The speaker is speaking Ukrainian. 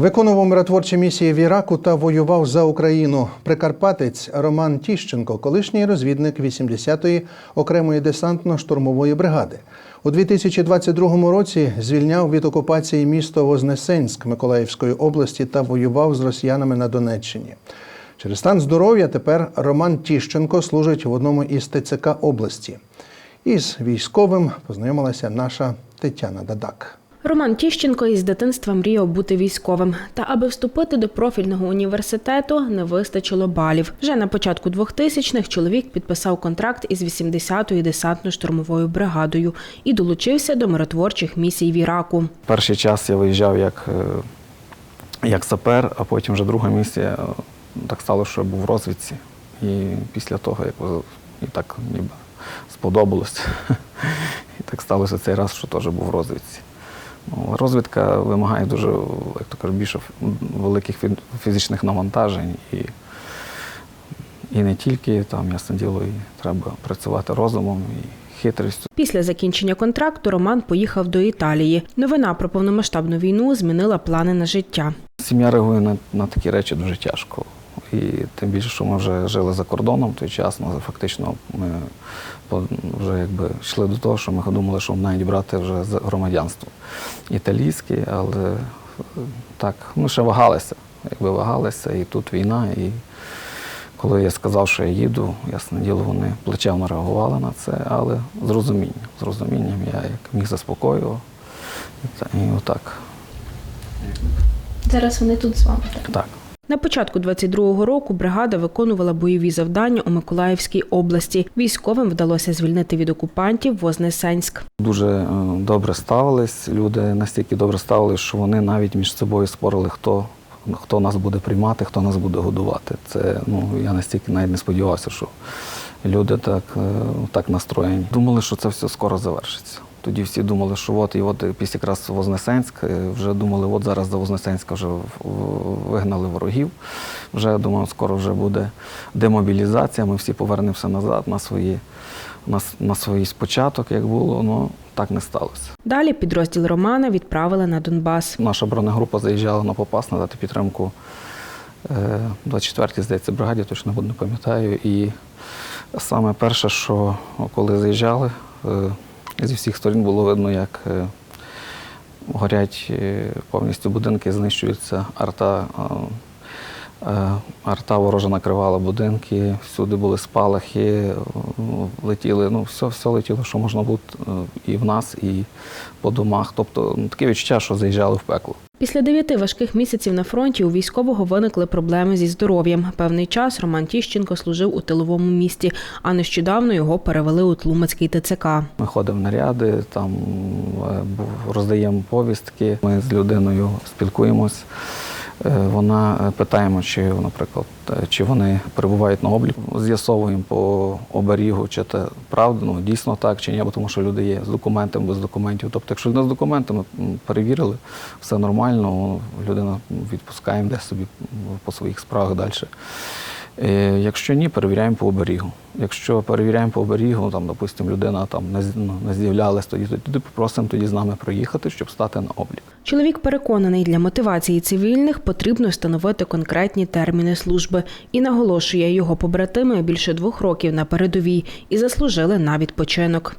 Виконував миротворчі місії в Іраку та воював за Україну. Прикарпатець Роман Тіщенко, колишній розвідник 80-ї окремої десантно-штурмової бригади. У 2022 році звільняв від окупації місто Вознесенськ Миколаївської області та воював з росіянами на Донеччині. Через стан здоров'я тепер Роман Тіщенко служить в одному із ТЦК області. Із військовим познайомилася наша Тетяна Дадак. Роман Тіщенко із дитинства мріяв бути військовим. Та аби вступити до профільного університету, не вистачило балів. Вже на початку 2000-х чоловік підписав контракт із 80-ю десантно-штурмовою бригадою і долучився до миротворчих місій в Іраку. Перший час я виїжджав як, е, як сапер, а потім вже друга місія е, так стало, що я був в розвідці. І після того, як і так ніби сподобалось. І так сталося цей раз, що теж був в розвідці. Розвідка вимагає дуже, як то кажуть, більше великих фізичних навантажень. І, і не тільки там, ясне діло, і треба працювати розумом і хитрістю. Після закінчення контракту Роман поїхав до Італії. Новина про повномасштабну війну змінила плани на життя. Сім'я реагує на, на такі речі дуже тяжко. І тим більше, що ми вже жили за кордоном той час, ну, фактично ми вже якби йшли до того, що ми думали, що навіть брати вже громадянство італійське, але е, так, ми ще вагалися. Якби вагалися, і тут війна. І коли я сказав, що я їду, ясне діло, вони плечевно реагували на це, але з розумінням. З розумінням я як міг заспокоював. І, отак. Зараз вони тут з вами. Так. так. На початку 22-го року бригада виконувала бойові завдання у Миколаївській області. Військовим вдалося звільнити від окупантів Вознесенськ. Дуже е, добре ставились. Люди настільки добре ставились, що вони навіть між собою спорили, хто, хто нас буде приймати, хто нас буде годувати. Це ну я настільки навіть не сподівався, що люди так, е, так настроєні. Думали, що це все скоро завершиться. Тоді всі думали, що от і от після якраз Вознесенськ, е, вже думали, от зараз до Вознесенська вже вигнали ворогів. Вже думав, скоро вже буде демобілізація. Ми всі повернемося назад на свої на, на свій спочаток, як було, ну так не сталося. Далі підрозділ Романа відправили на Донбас. Наша бронегрупа заїжджала на Попас надати підтримку е, 24-й, здається, бригаді, точно не пам'ятаю. І саме перше, що коли заїжджали, е, зі всіх сторін було видно, як е, горять е, повністю будинки, знищуються арта. е, Арта ворожа накривала будинки, всюди були спалахи, летіли, ну, все, все летіло, що можна було і в нас, і по домах. Тобто ну, таке відчуття, що заїжджали в пекло. Після дев'яти важких місяців на фронті у військового виникли проблеми зі здоров'ям. Певний час Роман Тіщенко служив у тиловому місті, а нещодавно його перевели у Тлумацький ТЦК. Ми ходимо наряди, там е, роздаємо повістки. Ми з людиною спілкуємось. Е, Вона е, питаємо, чи, наприклад, е, чи вони перебувають на обліку. З'ясовуємо по оберігу, чи це правда, ну дійсно так, чи ні, бо тому що люди є з документами, без документів. Тобто, якщо людина з документами перевірили, все нормально, людина відпускаємо десь собі по своїх справах далі. Е, Якщо ні, перевіряємо по оберігу. Якщо перевіряємо по оберігу, там, допустимо, людина там не, ну, не з'являлась, тоді, тоді попросимо тоді з нами проїхати, щоб стати на облік. Чоловік переконаний, для мотивації цивільних потрібно встановити конкретні терміни служби і наголошує, його побратими більше двох років на передовій і заслужили на відпочинок.